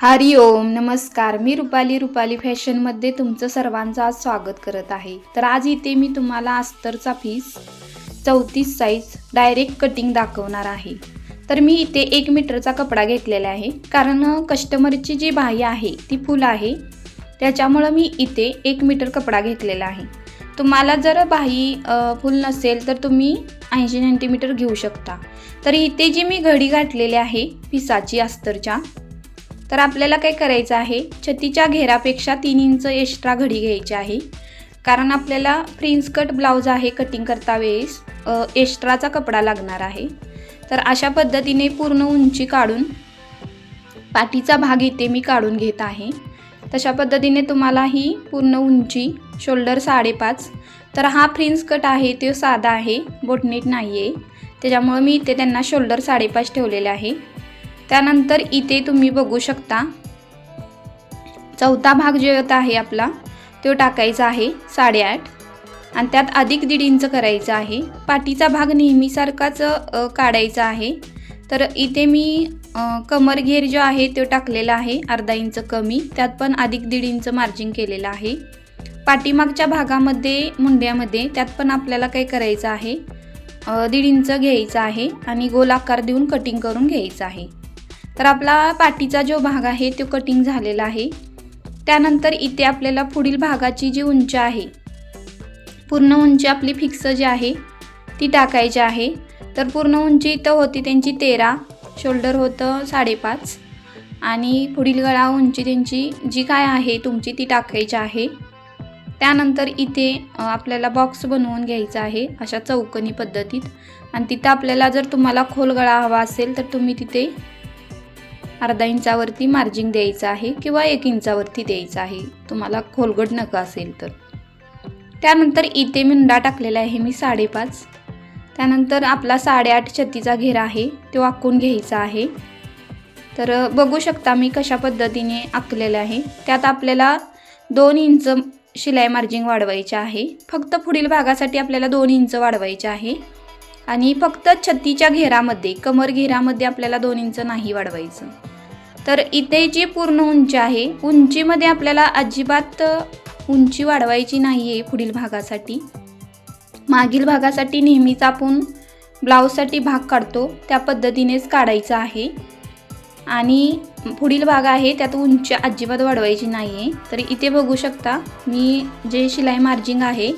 हरि ओम नमस्कार. मी रुपाली रुपाली फॅशनमध्ये तुमचं सर्वांचं आज स्वागत करत आहे. तर आज इथे मी तुम्हाला अस्तरचा फीस चौतीस साईज डायरेक्ट कटिंग दाखवणार आहे. तर मी इथे एक मीटरचा कपडा घेतलेला आहे. कारण कस्टमरची जी बाह्य आहे ती फुल आहे. त्याच्यामुळं मी इथे एक मीटर कपडा घेतलेला आहे. तुम्हाला जर बाही फुल नसेल तर तुम्ही ऐंशी सेंटीमीटर घेऊ शकता. तर इथे जी मी घडी घातलेली आहे पिसाची अस्तरच्या तर आपल्याला काय करायचं आहे? छतीच्या घेरापेक्षा तीन इंच एक्स्ट्रा घडी घ्यायची आहे. कारण आपल्याला प्रिन्स कट ब्लाऊज आहे कटिंग करता वेळेस एक्स्ट्राचा कपडा लागणार आहे. तर अशा पद्धतीने पूर्ण उंची काढून पाठीचा भाग इथे मी काढून घेत आहे. तशा पद्धतीने तुम्हाला ही पूर्ण उंची शोल्डर साडेपाच. तर हा फ्रिन्स कट आहे तो साधा आहे बोटनेट नाही आहे त्याच्यामुळं मी इथे त्यांना शोल्डर साडेपाच ठेवलेले आहे. त्यानंतर इथे तुम्ही बघू शकता चौथा भाग जो येत आहे आपला तो टाकायचा आहे साडेआठ. आणि त्यात अधिक दीड इंच करायचं आहे. पाठीचा भाग नेहमीसारखाच काढायचा आहे. तर इथे मी कमर घेर जो आहे तो टाकलेला आहे अर्धा इंच कमी. त्यात पण अधिक दीड इंच मार्जिन केलेलं आहे. पाठीमागच्या भागामध्ये मुंड्यामध्ये त्यात पण आपल्याला काय करायचं आहे दीड इंच घ्यायचं आहे. आणि गोल आकार देऊन कटिंग करून घ्यायचं आहे. तर आपला पाठीचा जो भाग आहे तो कटिंग झालेला आहे. त्यानंतर इथे आपल्याला पुढील भागाची जी उंची आहे पूर्ण उंची आपली फिक्स जी आहे ती टाकायची आहे. तर पूर्ण उंची इथं होती त्यांची तेरा शोल्डर होतं साडेपाच आणि पुढील गळा उंची त्यांची जी काय आहे तुमची ती टाकायची आहे. त्यानंतर इथे आपल्याला बॉक्स बनवून घ्यायचा आहे अशा चौकनी पद्धतीत आणि तिथं आपल्याला जर तुम्हाला खोल गळा हवा असेल तर तुम्ही तिथे अर्धा इंचावरती मार्जिंग द्यायचं आहे किंवा एक इंचावरती द्यायचं आहे. तुम्हाला खोलगट नका असेल तर. त्यानंतर इथे मिंडा टाकलेला आहे मी साडेपाच. त्यानंतर आपला साडेआठ छत्तीचा घेरा आहे तो आखून घ्यायचा आहे. तर बघू शकता मी कशा पद्धतीने आखलेलं आहे. त्यात आपल्याला दोन इंच शिलाई मार्जिंग वाढवायचे आहे. फक्त पुढील भागासाठी आपल्याला दोन इंच वाढवायचे आहे. आणि फक्त छत्तीच्या घेरामध्ये कमर घेरामध्ये आपल्याला दोन इंच नाही वाढवायचं. तर इथे जी पूर्ण उंची आहे उंचीमध्ये आपल्याला अजिबात उंची वाढवायची नाही आहे पुढील भागासाठी. मागील भागासाठी नेहमीच आपण ब्लाऊजसाठी भाग काढतो त्या पद्धतीनेच काढायचा आहे. आणि पुढील भाग आहे त्यात उंची अजिबात वाढवायची नाही आहे तर इथे बघू शकता मी जे शिलाई मार्जिंग आहे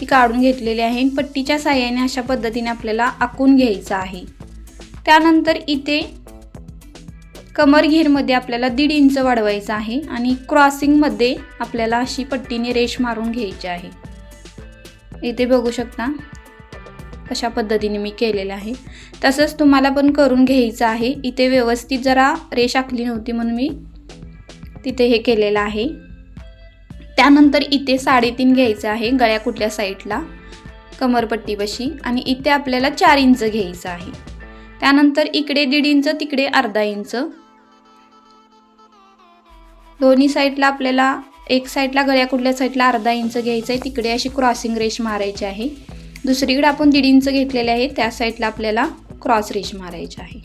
ती काढून घेतलेली आहे पट्टीच्या साह्याने अशा पद्धतीने आपल्याला आखून घ्यायचं आहे. त्यानंतर इथे कमर घेरमध्ये आपल्याला दीड इंच वाढवायचं आहे आणि क्रॉसिंगमध्ये आपल्याला अशी पट्टीने रेश मारून घ्यायची आहे. इथे बघू शकता कशा पद्धतीने मी केलेलं आहे. तसंच तुम्हाला पण करून घ्यायचं आहे. इथे व्यवस्थित जरा रेश आखली नव्हती म्हणून मी तिथे हे केलेलं आहे. त्यानंतर इथे साडेतीन घ्यायचं आहे गळ्या कुठल्या साईडला कमरपट्टीपाशी आणि इथे आपल्याला चार इंच घ्यायचं आहे. त्यानंतर इकडे दीड इंच तिकडे अर्धा इंच दोन्ही साईडला आपल्याला एक साईडला गळ्या कुठल्या साईडला अर्धा इंच घ्यायचं आहे तिकडे अशी क्रॉसिंग रेश मारायची आहे. दुसरीकडे आपण दीड इंच घेतलेले आहे त्या साईडला आपल्याला क्रॉस रेश मारायची आहे.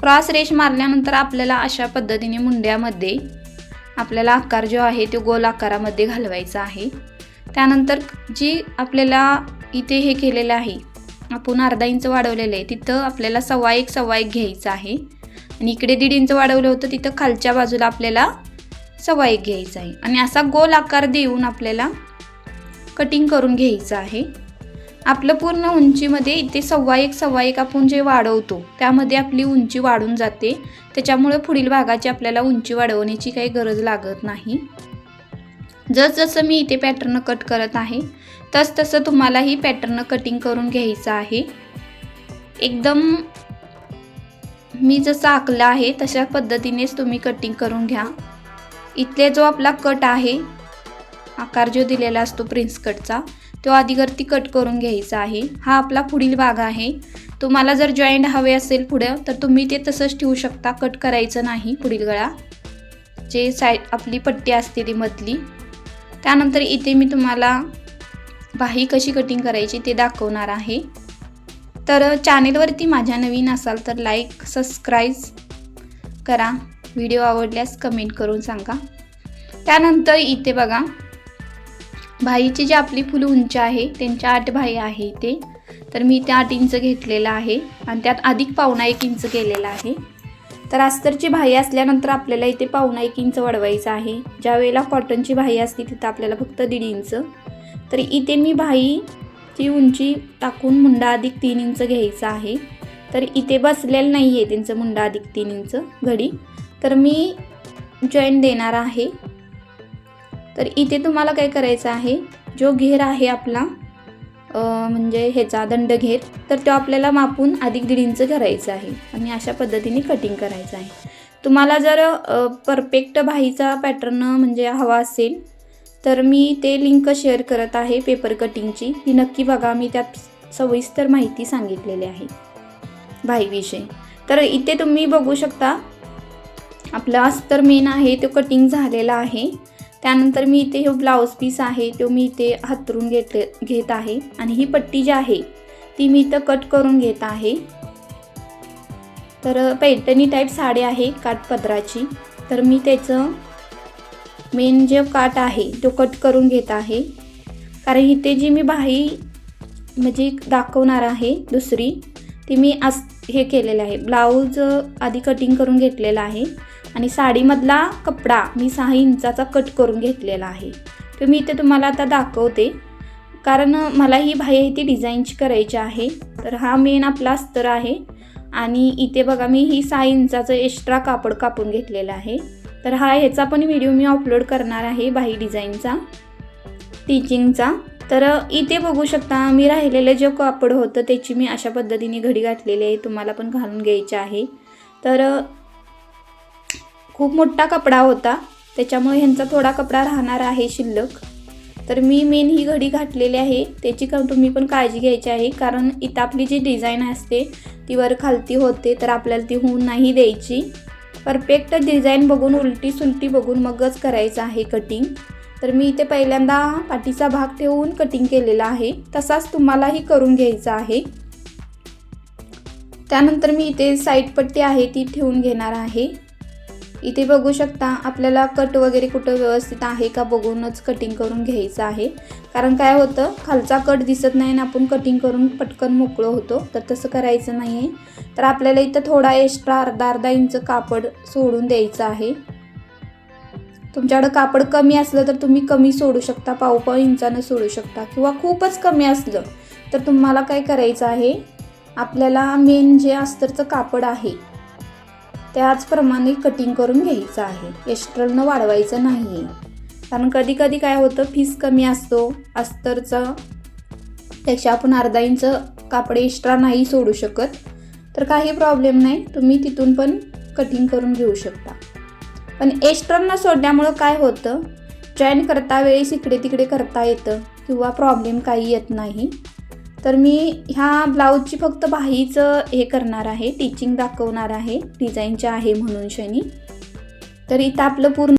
क्रॉस रेश मारल्यानंतर आपल्याला अशा पद्धतीने मुंड्यामध्ये आपल्याला आकार जो आहे तो गोल आकारामध्ये घालवायचा आहे. त्यानंतर जी आपल्याला इथे हे केलेलं आहे आपण अर्धा इंच वाढवलेलं आहे तिथं आपल्याला सव्वा एक सव्वा एक घ्यायचं आहे. आणि इकडे दीड इंच वाढवलं होतं तिथं खालच्या बाजूला आपल्याला सव्वा एक घ्यायचा आहे. आणि असा गोल आकार देऊन आपल्याला कटिंग करून घ्यायचं आहे. आपलं पूर्ण उंचीमध्ये इथे सव्वा एक सव्वा एक आपण जे वाढवतो त्यामध्ये आपली उंची वाढून जाते. त्याच्यामुळे पुढील भागाची आपल्याला उंची वाढवण्याची काही गरज लागत नाही. जसजसं मी इथे पॅटर्न कट करत आहे तस तसं तुम्हालाही पॅटर्न कटिंग करून घ्यायचं आहे. एकदम मी जसं आखलं आहे तशा पद्धतीनेच तुम्ही कटिंग करून घ्या. इथले जो आपला कट आहे आकार जो दिलेला असतो प्रिन्स कटचा तो आधीवरती कट करून घ्यायचा आहे. हा आपला पुढील भाग आहे. तुम्हाला जर जॉईंट हवे असेल पुढं तर तुम्ही ते तसंच ठेवू शकता. कट करायचं नाही पुढील गळा. जे साईड आपली पट्टी असते ती मधली. त्यानंतर इथे मी तुम्हाला बाही कशी कटिंग करायची ते दाखवणार आहे. तर चॅनेलवरती माझ्या नवीन असाल तर लाईक सबस्क्राईब करा. व्हिडिओ आवडल्यास कमेंट करून सांगा. त्यानंतर इथे बघा. भाईची जी आपली फुलं उंच आहे त्यांच्या आठ भाई आहे इथे. तर मी इथे आठ इंच घेतलेलं आहे आणि त्यात अधिक पावणा एक इंच केलेला आहे. तर अस्तरची भाई असल्यानंतर आपल्याला इथे पावणा एक इंच वाढवायचं आहे. ज्या वेळेला कॉटनची भाई असते तिथं आपल्याला फक्त दीड इंच. तर इथे मी भाईची उंची टाकून मुंडा अधिक तीन इंच घ्यायचा आहे. तर इथे बसलेलं नाही आहे त्यांचं मुंडा अधिक तीन इंच घडी. तर मी जॉईन देणार आहे. तर इथे तुम्हाला काय करायचं आहे जो घेर आहे आपला म्हणजे ह्याचा दंड घेर तर तो आपल्याला मापून अधिक दीड इंच करायचं आहे. आणि अशा पद्धतीने कटिंग करायचं आहे. तुम्हाला जर परफेक्ट भाईचा पॅटर्न म्हणजे हवा असेल तर मी ते लिंक शेअर करत आहे पेपर कटिंगची ती नक्की बघा मी त्यात सविस्तर माहिती सांगितलेली आहे. भाईविषयी. तर इथे तुम्ही बघू शकता आपलं अस्तर मेन आहे तो कटिंग झालेला आहे. त्यानंतर मी इथे हे ब्लाऊज पीस आहे तो मी इथे हातरून घेतले घेत आहे. आणि ही पट्टी जी आहे ती मी इथं कट करून घेत आहे. तर पैठणी टाईप साडी आहे काठपदराची तर मी त्याचं मेन जे काट आहे तो कट करून घेत आहे. कारण इथे जी मी बाही म्हणजे दाखवणार आहे दुसरी ती मी आस हे केलेलं आहे. ब्लाऊज आधी कटिंग करून घेतलेलं आहे. आणि साडीमधला कपडा मी सहा इंचाचा कट करून घेतलेला आहे. तर मी इथे तुम्हाला आता दाखवते. कारण मला ही बाह्य ती डिझाईनची करायची आहे. तर हा मेन आपला अस्तर आहे. आणि इथे बघा मी ही सहा इंचाचं एक्स्ट्रा कापड कापून घेतलेलं आहे. तर हा ह्याचा पण व्हिडिओ मी अपलोड करणार आहे बाही डिझाईनचा टीचिंगचा तर इथे बघू शकता मी राहिलेलं जे कापड होतं त्याची मी अशा पद्धतीने घडी घातलेली आहे तुम्हाला पण घालून घ्यायची आहे. तर खूप मोठा कपडा होता. त्याच्यामुळे ह्यांचा थोडा कपडा राहणार आहे शिल्लक. तर मी मेन ही घडी घातलेली आहे. त्याची का तुम्ही पण काळजी घ्यायची आहे. कारण इथं आपली जी डिझाईन असते ती वर खालती होते तर आपल्याला ती होऊन नाही द्यायची. परफेक्ट डिझाईन बघून उलटी सुलटी बघून मगच करायचं आहे कटिंग तर मी इथे पहिल्यांदा पाठीचा भाग ठेवून कटिंग केलेला आहे. तसाच तुम्हालाही करून घ्यायचा आहे. त्यानंतर मी इथे साईड पट्टी आहे ती ठेवून घेणार आहे. इथे बघू शकता आपल्याला कट वगैरे कुठं व्यवस्थित आहे का बघूनच कटिंग करून घ्यायचं आहे. कारण काय होतं खालचा कट दिसत नाही आणि आपण कटिंग करून पटकन मोकळं होतो तर तसं करायचं नाही आहे तर आपल्याला इथं थोडा एक्स्ट्रा अर्धा अर्धा इंच कापड सोडून द्यायचं आहे. तुमच्याकडं कापड कमी असलं तर तुम्ही कमी सोडू शकता पाव पाव इंचानं सोडू शकता किंवा खूपच कमी असलं तर तुम्हाला काय करायचं आहे आपल्याला मेन जे अस्तरचं कापड आहे त्याचप्रमाणे कटिंग करून घ्यायचं आहे. एस्ट्रलनं वाढवायचं नाही आहे कारण कधी कधी काय होतं फीस कमी असतो. अस्तरचं त्याच्या आपण अर्धा इंच कापडे एक्स्ट्रा नाही सोडू शकत. तर काही प्रॉब्लेम नाही. तुम्ही तिथून पण कटिंग करून घेऊ शकता. पण एक्स्ट्रा न सोडल्यामुळं काय होतं? जॉईन करता वेळेस इकडे तिकडे करता येतं. किंवा प्रॉब्लेम काही येत नाही. तर मी ह्या ब्लाऊजची फक्त बाहीचं हे करणार आहे टीचिंग दाखवणार आहे डिझाईनच्या आहे म्हणून शनी. तर इथं आपलं पूर्ण